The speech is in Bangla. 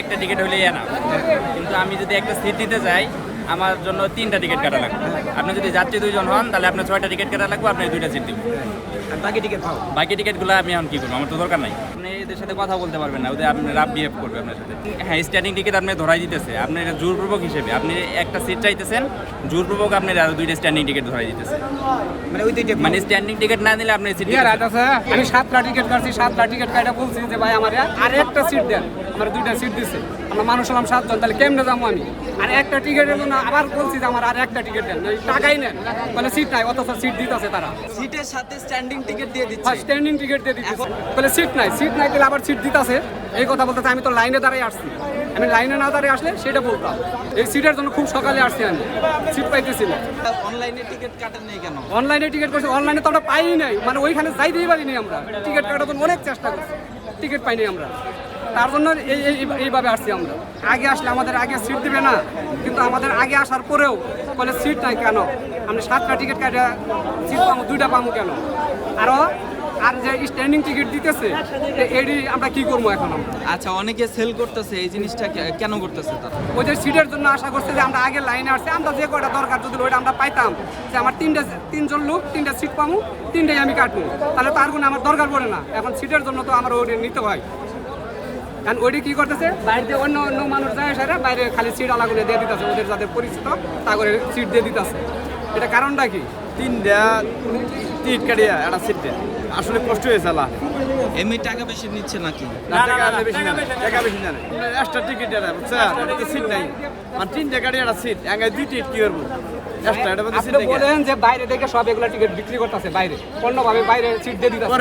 একটা টিকিট হলে না কিন্তু আমি যদি একটা সিট নিতে যাই আমার জন্য তিনটা টিকিট কাটা লাগবে। আপনি যদি যাত্রী দুইজন হন তাহলে আপনার ছয়টা টিকিট কাটা লাগবে আপনি দুইটা সিট দিবেন। বাকি টিকিট বাকি টিকিটগুলো আমি এখন কি করব? আমার তো দরকার নাই। আপনি এদের সাথে কথা বলতে পারবেন না ওদের আপনি রাব বিহেভ করবে আপনার সাথে। হ্যাঁ স্ট্যান্ডিং টিকিট আপনি ধরাই দিতেছে আপনি এটা জোরপূর্বক হিসেবে আপনি একটা সিট চাইতেছেন জোরপূর্বক আপনি আরও দুইটা স্ট্যান্ডিং টিকিট ধরাই দিতেছে। মানে ওই দুইটা মানে স্ট্যান্ডিং টিকিট না দিলে আপনি সিট রাত আছে? আমি সাতটা টিকিট কাটছি সাতটা টিকিট কাটা বলছি যে ভাই আমার আর একটা সিট দেন। আমার দুইটা সিট দিছে। আমরা মানুষ হলাম সাতজন তাহলে কেমনে যাব আমি? আর একটা টিকিটের জন্য আবার বলছি যে আমার আর একটা টিকিট দেন টাকাই নেন বলে সিট নাই অথচ সিট দিতেছে তারা। সিটের সাথে স্ট্যান্ডিং টিকিট দিয়ে দিচ্ছে। স্ট্যান্ডিং টিকিট দিয়ে দিচ্ছে বলে সিট নাই সিট নাই তাহলে আবার সিট দিতেছে। এই কথা বলতেছে আমি তো লাইনে দাঁড়িয়ে আসছি। আমি লাইনে না দাঁড়িয়ে আসলে সেটা বলতাম। এই সিটের জন্য খুব সকালে আসছি আমি। সিট পাইতেছি না। অনলাইনে টিকিট কাটেন নেই কেন? অনলাইনে টিকিট করছি অনলাইনে তো আমরা পাইনি নাই। মানে ওইখানে যাইতেই পারিনি আমরা। টিকিট কাটার জন্য অনেক চেষ্টা করছি। টিকিট পাইনি আমরা। তার জন্য এই এই- এইভাবে আসছি আমরা। আগে আসলে আমাদের আগে সিট দিবে না। কিন্তু আমাদের আগে আসার পরেও বলে সিট নাই কেন? আমি সাতটা টিকিট কাটা সিট পাবো দুইটা পাবো কেন? আরও আর যে স্ট্যান্ডিং টিকিট দিতেছে এডি আমরা কি করব এখন আচ্ছা অনেকে সেল করতেছে এই জিনিসটা কেন করতেছে তারা? ওই যে সিটের জন্য আশা করছে যে আমরা আগে লাইনে আসছি আমরা যে কয়টা দরকার যদি ওইটা আমরা পাইতাম যে আমার তিনটা তিনজন লোক তিনটা সিট পাবো তিনটাই আমি কাটবো। তাহলে তার কোনো আমার দরকার পড়ে না। এখন সিটের জন্য তো আমার ওইটা নিতে হয়। কারণ ওইটি কি করতেছে বাইরে অন্য অন্য মানুষ যায় সেটা বাইরে খালি সিট আলাগুলো দিয়ে দিতেছে ওদের যাদের পরিচিত তা করে সিট দিয়ে দিতেছে। এটা কারণটা কি? তিনটা টিকিট কাটিয়া একটা সিট। দেয় আসলে কষ্ট হয়েছে আল্লাহ। এমনি টাকা বেশি নিচ্ছে নাকি? টাকা আনলে বেশি না টাকা বেশি না। এক্সট্রা টিকিট এটা বুঝছেন? এটা সিট নাই। মানে তিনটা গাড়ি একটা সিট এঙ্গাই দুই টিকিট কি করব? আপনি বলেন যে বাইরে থেকে সব এগুলো টিকিট বিক্রি করতেছে বাইরে। অন্যভাবে বাইরে সিট দিয়ে দিতেছে